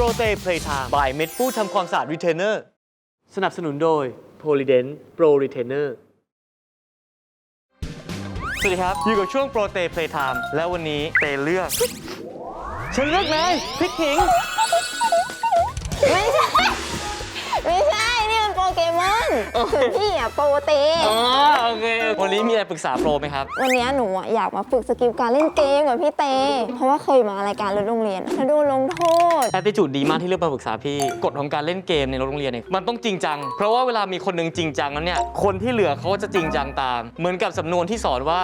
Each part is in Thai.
รเตเพลย์ไทม์บายเม็ดฟูทำความสะอาดรีเทนเนอร์ สนับสนุนโดย Polydent Pro Retainer สวัสดีครับ อยู่กับช่วงโปรเตเพลย์ไทม์แล้ววันนี้เตเลือก ฉันเลือกนายพริกขิง พี่อะโปรเตอ๋อโอเค วันนี้มีอะไรปรึกษาโปรไหมครับ วันนี้หนูอะอยากมาฝึกสกิลการเล่นเกมกับพี่เต เพราะว่าเคยมารายการรถโรงเรียนแล้วโดนลงโทษ แอ t ติจูดดีมากที่เลือกมาปรึกษาพี่ กฎของการเล่นเกมในโรงเรียนเนี่ยมันต้องจริงจัง เพราะว่าเวลามีคนหนึงจริงจังแล้วเนี่ย คนที่เหลือเขาก็จะจริงจังตาม เหมือนกับสำนวนที่สอนว่า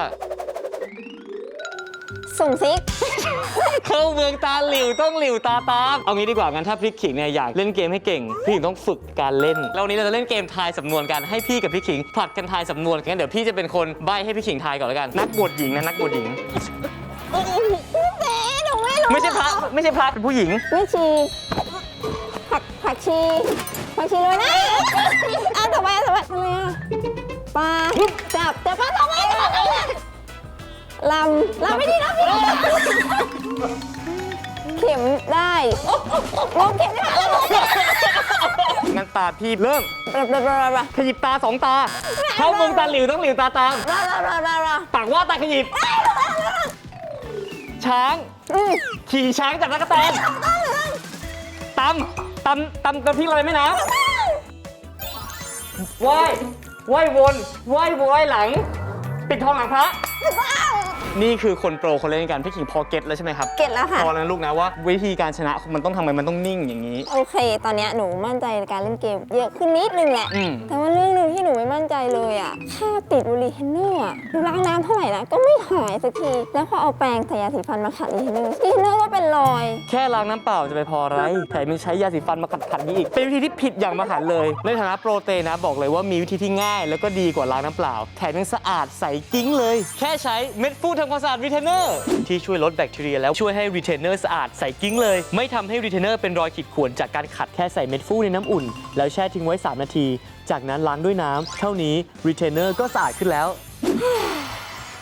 ส่งซิก เข้าเมืองตาหลิวต้องหลิวตาตามเอางี้ดีกว่างั้นถ้าพริกขิงเนี่ยอยากเล่นเกมให้เก่งพี่ขิงต้องฝึกการเล่นแล้ววันนี้เราจะเล่นเกมทายสำนวนกันให้พี่กับพี่ขิงผลัดกันทายสำนวนงั้นเดี๋ยวพี่จะเป็นคนใบให้พี่ขิงทายก่อนแล้วกัน นักบวชหญิงนะนักบวชหญิง พี่เตหนูไม่รู้ไม่ใช่พระไม่ใช่พระเป็นผู้หญิง ไม่ชีผักผักชีผักชีเลยนะอะต่อไปต่อไปทำไมอะปลาจับจับปลาต่อไปต่อไป ลำลำไม่ดีลำไม่ดีเข็มได้ลงเข็มได้ลงเข็มงั้นตาพี่เริ่มบลาบลาบลาบลาขยิบตาสองตา เข้าเมืองตาหลิวต้องหลิวตาตามบลาบลาบลาบลาบลาปากว่าตาขยิบ ช้างอืมขี่ช้างจับตะกแตนตำตำตำกระพริกอะไรไหมนะว่ายว่ายวนว่ายว่ายหลัง ปิดทองหลังพระ นี่คือคนโปรคนเล่นกันพี่ขิงพอเก็ตแล้วใช่ไหมครับเก็ตแล้วค่ะ พอแล้วนะลูกนะว่าวิธีการชนะมันต้องทำไงมันต้องนิ่งอย่างนี้ โอเค ตอนเนี้ยหนูมั่นใจในการเล่นเกม เยอะขึ้นนิดนึงแหละ อืม แต่ว่าเรื่องหนึ่งที่หนูไม่มั่นใจเลยอะค่าติดบุหรี่เทนเนอร์อะหนูล้างน้ำเท่าไหร่นะก็ไม่หายสักที แล้วพอเอาแปรงใส่ยาสีฟันมาขัดรีเทนเนอร์รีเทนเนอร์ก็เป็นรอย แค่ล้างน้ำเปล่าจะไปพออะไรแถมยังใช้ยาสีฟันมาขัดขัดๆนี้อีก เป็นวิธีที่ผิดอย่างมหันต์เลย ในฐานะโปรเตนะบอกเลยว่ามีวิธีที่ง่าย แล้วก็ดีกว่าล้างน้ำเปล่า แถมยังสะอาดใสกิ้งเลย แค่ใช้เม็ดฟูทำความสะอาดรีเทนเนอร์ที่ช่วยลดแบคทีเรียแล้วช่วยให้รีเทนเนอร์สะอาดใสกิ้งเลย ไม่ทำให้รีเทนเนอร์เป็นรอยขีดข่วนจากการขัดแค่ใส่เม็ดฟูในน้ำอุ่น แล้วแช่ทิ้งไว้ 3 นาที จากนั้นล้างด้วยน้ำเท่านี้รีเทนเนอร์ก็สะอาดขึ้นแล้ว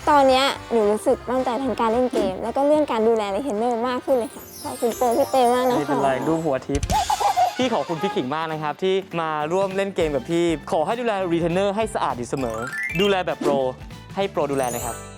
ตอนเนี้ยหนูรู้สึกมั่นใจทั้งการเล่นเกม แล้วก็เรื่องการดูแลรีเทนเนอร์มากขึ้นเลยค่ะขอบคุณโปรพี่เต้มากนะไม่เป็นคะไรรูปหัวทิพย์พี่ขอบคุณพี่ขิงมากนะครับ ที่มาร่วมเล่นเกมกับพี่ ขอให้ดูแลรีเทนเนอร์ให้สะอาดอยู่เสมอ ดูแลแบบโปร ให้โปรดูแลนะครับ